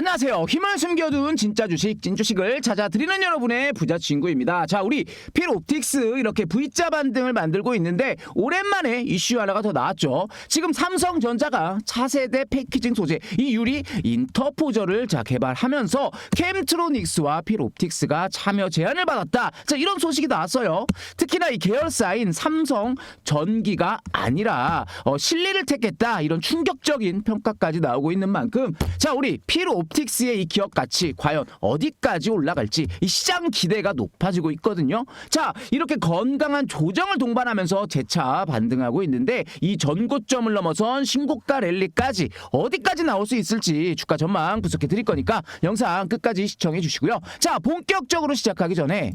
안녕하세요. 힘을 숨겨둔 진짜 주식, 찐주식을 찾아드리는 여러분의 부자 친구입니다. 자, 우리 필옵틱스 이렇게 V자 반등을 만들고 있는데 오랜만에 이슈 하나가 더 나왔죠. 지금 삼성전자가 차세대 패키징 소재 이 유리 인터포저를 자 개발하면서 캠트로닉스와 필옵틱스가 참여 제안을 받았다. 자, 이런 소식이 나왔어요. 특히나 이 계열사인 삼성 전기가 아니라 어, 실리를 택했다. 이런 충격적인 평가까지 나오고 있는 만큼 자, 우리 필옵 틱스의 이 기업 가치 과연 어디까지 올라갈지 이 시장 기대가 높아지고 있거든요. 자, 이렇게 건강한 조정을 동반하면서 재차 반등하고 있는데 이 전고점을 넘어선 신고가 랠리까지 어디까지 나올 수 있을지 주가 전망 분석해 드릴 거니까 영상 끝까지 시청해 주시고요. 자, 본격적으로 시작하기 전에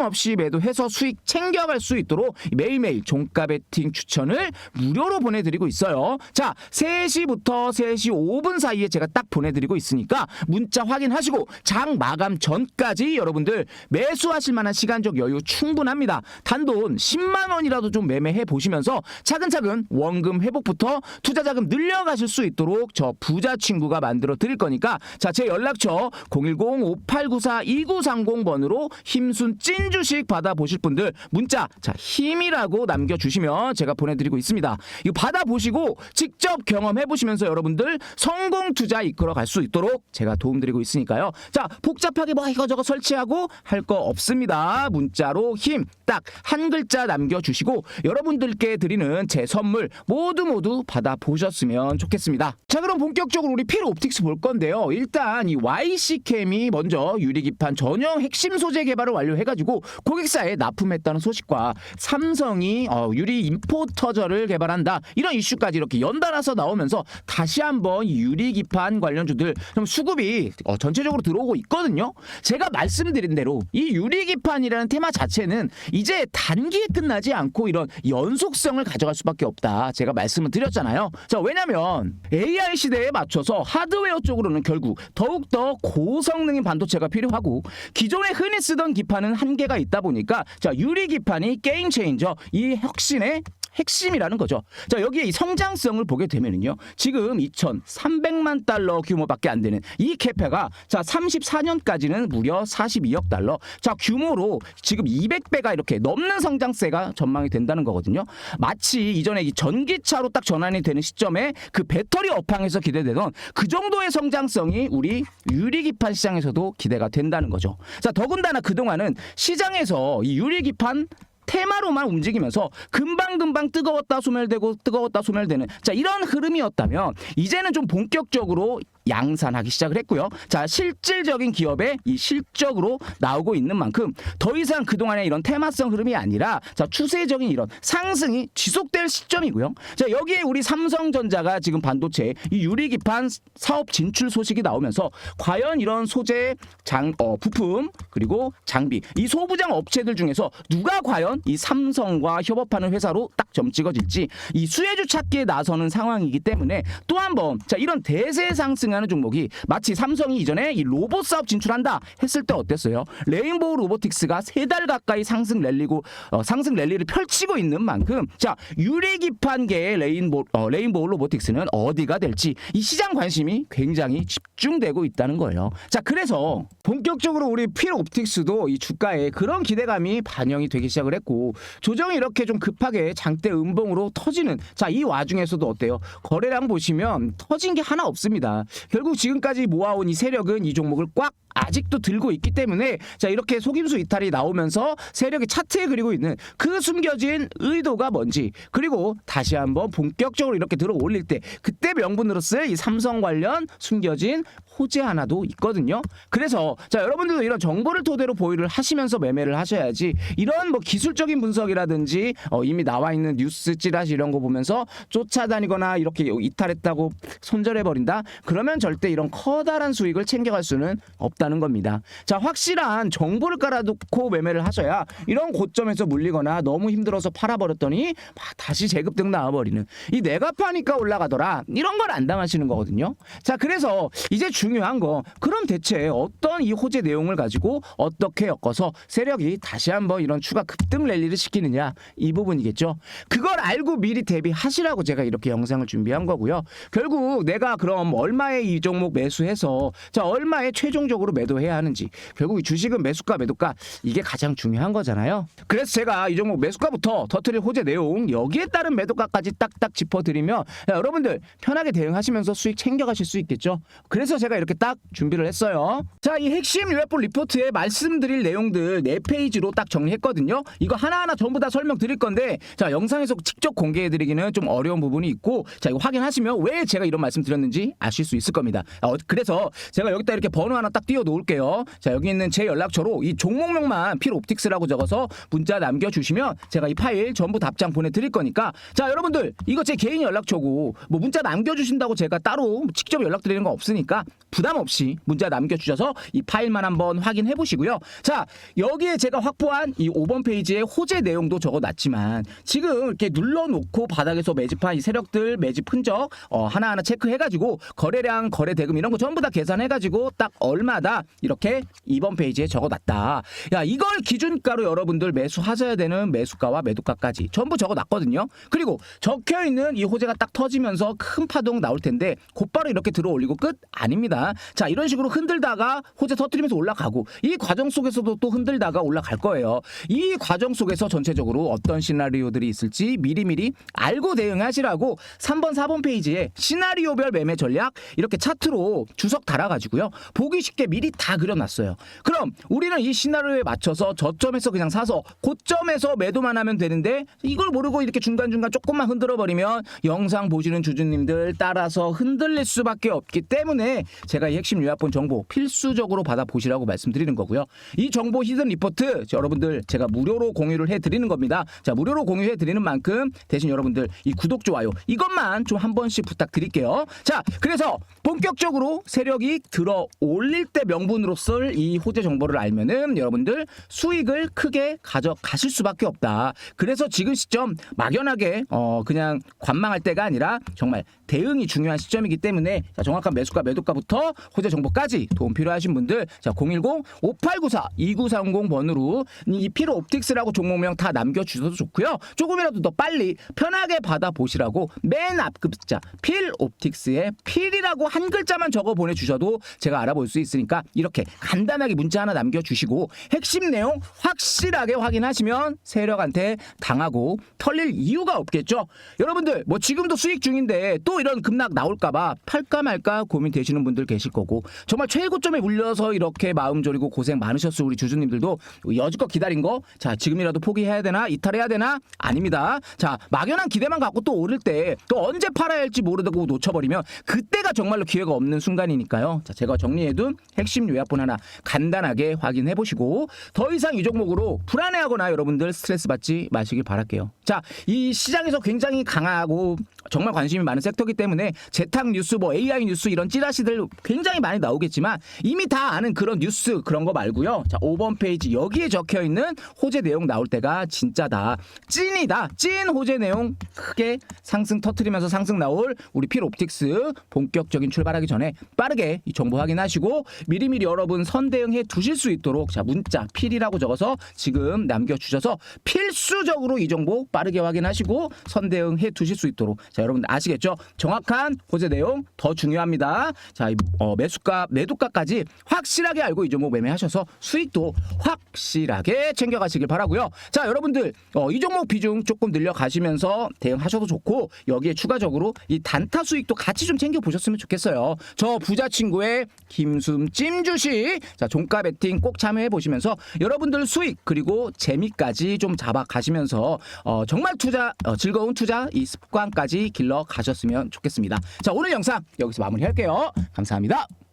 없이 매도해서 수익 챙겨갈 수 있도록 매일매일 종가 베팅 추천을 무료로 보내드리고 있어요. 자, 3시부터 3시 5분 사이에 제가 딱 보내드리고 있으니까 문자 확인하시고 장 마감 전까지 여러분들 매수하실 만한 시간적 여유 충분합니다. 단돈 10만 원이라도 좀 매매해 보시면서 차근차근 원금 회복부터 투자 자금 늘려가실 수 있도록 저 부자 친구가 만들어 드릴 거니까 자, 제 연락처 010-5894-2930번으로 힘순 찐 주식 받아 보실 분들 문자 자, 힘이라고 남겨 주시면 제가 보내 드리고 있습니다. 이거 받아 보시고 직접 경험해 보시면서 여러분들 성공 투자 이끌어 갈 수 있도록 제가 도움 드리고 있으니까요. 자, 복잡하게 뭐 이거저거 설치하고 할 거 없습니다. 문자로 힘 딱 한 글자 남겨 주시고 여러분들께 드리는 제 선물 모두 모두 받아 보셨으면 좋겠습니다. 자, 그럼 본격적으로 우리 필 옵틱스 볼 건데요. 일단 이 YC캠이 먼저 유리기판 전용 핵심 소재 개발을 완료해가지고 고객사에 납품했다는 소식과 삼성이 어, 유리 임포터저를 개발한다 이런 이슈까지 이렇게 연달아서 나오면서 다시 한번 이 유리 기판 관련주들 좀 수급이 어, 전체적으로 들어오고 있거든요. 제가 말씀드린 대로 이 유리 기판이라는 테마 자체는 이제 단기에 끝나지 않고 이런 연속성을 가져갈 수밖에 없다. 제가 말씀을 드렸잖아요. 자, 왜냐면 AI 시대에 맞춰서 하드웨어 쪽으로는 결국 더욱 더 고성능인 반도체가 필요하고 기존에 흔히 쓰던 기판은 한계 가 있다 보니까 자, 유리 기판이 게임 체인저 이 혁신의 핵심이라는 거죠. 자, 여기에 이 성장성을 보게 되면은요. 지금 2,300만 달러 규모밖에 안 되는 이 캐페가 자, 34년까지는 무려 42억 달러. 자, 규모로 지금 200배가 이렇게 넘는 성장세가 전망이 된다는 거거든요. 마치 이전에 이 전기차로 딱 전환이 되는 시점에 그 배터리 업황에서 기대되던 그 정도의 성장성이 우리 유리기판 시장에서도 기대가 된다는 거죠. 자, 더군다나 그동안은 시장에서 이 유리기판 테마로만 움직이면서 금방금방 뜨거웠다 소멸되고 뜨거웠다 소멸되는 자 이런 흐름이었다면 이제는 좀 본격적으로 양산하기 시작을 했고요. 자 실질적인 기업의 이 실적으로 나오고 있는 만큼 더 이상 그동안의 이런 테마성 흐름이 아니라 자 추세적인 이런 상승이 지속될 시점이고요. 자 여기에 우리 삼성전자가 지금 반도체 이 유리기판 사업 진출 소식이 나오면서 과연 이런 소재 장 어, 부품 그리고 장비 이 소부장 업체들 중에서 누가 과연 이 삼성과 협업하는 회사로 딱 점 찍어질지 이 수혜주 찾기에 나서는 상황이기 때문에 또 한번 자 이런 대세 상승하는 종목이 마치 삼성이 이전에 이 로봇 사업 진출한다 했을 때 어땠어요? 레인보우 로보틱스가 세 달 가까이 상승 랠리고 어, 상승 랠리를 펼치고 있는 만큼 자 유리기판계의 레인보 어, 레인보우 로보틱스는 어디가 될지 이 시장 관심이 굉장히 집중되고 있다는 거예요. 자 그래서 본격적으로 우리 필 옵틱스도 이 주가에 그런 기대감이 반영이 되기 시작을 했고 조정이 이렇게 좀 급하게 장대 음봉으로 터지는 자 이 와중에서도 어때요? 거래량 보시면 터진 게 하나 없습니다. 결국 지금까지 모아온 이 세력은 이 종목을 꽉 아직도 들고 있기 때문에 자 이렇게 속임수 이탈이 나오면서 세력이 차트에 그리고 있는 그 숨겨진 의도가 뭔지 그리고 다시 한번 본격적으로 이렇게 들어 올릴 때 그때 명분으로 쓸 이 삼성 관련 숨겨진 호재 하나도 있거든요. 그래서 자 여러분들도 이런 정보를 토대로 보유를 하시면서 매매를 하셔야지 이런 뭐 기술적인 분석이라든지 어, 이미 나와 있는 뉴스 찌라시 이런 거 보면서 쫓아다니거나 이렇게 이탈했다고 손절해 버린다. 그러면 절대 이런 커다란 수익을 챙겨갈 수는 없 다는 겁니다. 자 확실한 정보를 깔아놓고 매매를 하셔야 이런 고점에서 물리거나 너무 힘들어서 팔아버렸더니 막 다시 재급등 나와버리는 이 내가 파니까 올라가더라 이런 걸 안 당하시는 거거든요. 자 그래서 이제 중요한 거 그럼 대체 어떤 이 호재 내용을 가지고 어떻게 엮어서 세력이 다시 한번 이런 추가 급등 랠리를 시키느냐 이 부분이겠죠. 그걸 알고 미리 대비하시라고 제가 이렇게 영상을 준비한 거고요. 결국 내가 그럼 얼마에 이 종목 매수해서 자 얼마에 최종적으로 매도해야 하는지 결국 이 주식은 매수가 매도가 이게 가장 중요한 거잖아요. 그래서 제가 이 종목 매수가부터 터트릴 호재 내용 여기에 따른 매도가까지 딱딱 짚어드리면 야, 여러분들 편하게 대응하시면서 수익 챙겨가실 수 있겠죠. 그래서 제가 이렇게 딱 준비를 했어요. 자, 이 핵심 유효법 리포트에 말씀드릴 내용들 네 페이지로 딱 정리했거든요. 이거 하나하나 전부 다 설명드릴 건데 자 영상에서 직접 공개해드리기는 좀 어려운 부분이 있고 자 이거 확인하시면 왜 제가 이런 말씀 드렸는지 아실 수 있을 겁니다. 어, 그래서 제가 여기다 이렇게 번호 하나 딱 띄워 놓을게요. 자 여기 있는 제 연락처로 이 종목명만 필옵틱스라고 적어서 문자 남겨 주시면 제가 이 파일 전부 답장 보내 드릴 거니까 자 여러분들 이거 제 개인 연락처고 뭐 문자 남겨 주신다고 제가 따로 직접 연락드리는 거 없으니까 부담 없이 문자 남겨 주셔서 이 파일만 한번 확인해 보시고요. 자 여기에 제가 확보한 이 5번 페이지에 호재 내용도 적어 놨지만 지금 이렇게 눌러 놓고 바닥에서 매집한 이 세력들 매집 흔적 어, 하나하나 체크해 가지고 거래량 거래 대금 이런 거 전부 다 계산해 가지고 딱 얼마다 이렇게 2번 페이지에 적어놨다. 야 이걸 기준가로 여러분들 매수하셔야 되는 매수가와 매도가까지 전부 적어놨거든요. 그리고 적혀 있는 이 호재가 딱 터지면서 큰 파동 나올 텐데 곧바로 이렇게 들어 올리고 끝 아닙니다. 자 이런 식으로 흔들다가 호재 터트리면서 올라가고 이 과정 속에서도 또 흔들다가 올라갈 거예요. 이 과정 속에서 전체적으로 어떤 시나리오들이 있을지 미리미리 알고 대응하시라고 3번 4번 페이지에 시나리오별 매매 전략 이렇게 차트로 주석 달아가지고요 보기 쉽게 미리 다 그려놨어요. 그럼 우리는 이 시나리오에 맞춰서 저점에서 그냥 사서 고점에서 매도만 하면 되는데 이걸 모르고 이렇게 중간중간 조금만 흔들어 버리면 영상 보시는 주주님들 따라서 흔들릴 수밖에 없기 때문에 제가 이 핵심 요약본 정보 필수적으로 받아 보시라고 말씀드리는 거고요. 이 정보 히든 리포트 여러분들 제가 무료로 공유를 해 드리는 겁니다. 자, 무료로 공유해 드리는 만큼 대신 여러분들 이 구독 좋아요 이것만 좀 한 번씩 부탁드릴게요. 자, 그래서 본격적으로 세력이 들어 올릴 때 명분으로 쓸 이 호재 정보를 알면은 여러분들 수익을 크게 가져가실 수밖에 없다. 그래서 지금 시점 막연하게 어 그냥 관망할 때가 아니라 정말 대응이 중요한 시점이기 때문에 자, 정확한 매수가 매도가부터 호재 정보까지 도움 필요하신 분들 자 010-5894-2930 번으로 이 피로 옵틱스라고 종목명 다 남겨주셔도 좋고요. 조금이라도 더 빨리 편하게 받아보시라고 맨 앞 글자 필 옵틱스에 필이라고 한 글자만 적어 보내주셔도 제가 알아볼 수 있으니까 이렇게 간단하게 문자 하나 남겨주시고 핵심 내용 확실하게 확인하시면 세력한테 당하고 털릴 이유가 없겠죠. 여러분들 뭐 지금도 수익 중인데 또 이런 급락 나올까봐 팔까 말까 고민되시는 분들 계실 거고 정말 최고점에 물려서 이렇게 마음 졸이고 고생 많으셨을 우리 주주님들도 여지껏 기다린 거 자 지금이라도 포기해야 되나 이탈해야 되나 아닙니다. 자 막연한 기대만 갖고 또 오를 때 또 언제 팔아야 할지 모르고 놓쳐버리면 그때가 정말로 기회가 없는 순간이니까요. 자 제가 정리해둔 핵심 요약본 하나 간단하게 확인해 보시고 더 이상 이 종목으로 불안해하거나 여러분들 스트레스 받지 마시길 바랄게요. 자 이 시장에서 굉장히 강하고 정말 관심이 많은 섹터이기 때문에 재탕 뉴스 뭐 AI 뉴스 이런 찌라시들 굉장히 많이 나오겠지만 이미 다 아는 그런 뉴스 그런 거 말고요. 자 5번 페이지 여기에 적혀 있는 호재 내용 나올 때가 진짜다. 찐이다. 찐 호재 내용 크게 상승 터트리면서 상승 나올 우리 필 옵틱스 본격적인 출발하기 전에 빠르게 이 정보 확인하시고 미리미리 여러분 선대응해 두실 수 있도록 자 문자 필이라고 적어서 지금 남겨주셔서 필수적으로 이 정보 빠르게 확인하시고 선대응해 두실 수 있도록 자 여러분 아시겠죠? 정확한 호재 내용 더 중요합니다. 자 이, 어, 매수가 매도가까지 확실하게 알고 이 종목 매매하셔서 수익도 확실하게 챙겨가시길 바라고요. 자 여러분들 어, 이 종목 비중 조금 늘려가시면서 대응하셔도 좋고 여기에 추가적으로 이 단타 수익도 같이 좀 챙겨 보셨으면 좋겠어요. 저 부자 친구의 김숨 찜주식 자 종가 베팅 꼭 참여해 보시면서 여러분들 수익 그리고 재미까지 좀 잡아 가시면서 어, 정말 투자 어, 즐거운 투자 이 습관까지 길러 가셨으면 좋겠습니다. 자 오늘 영상 여기서 마무리할게요. 감사합니다.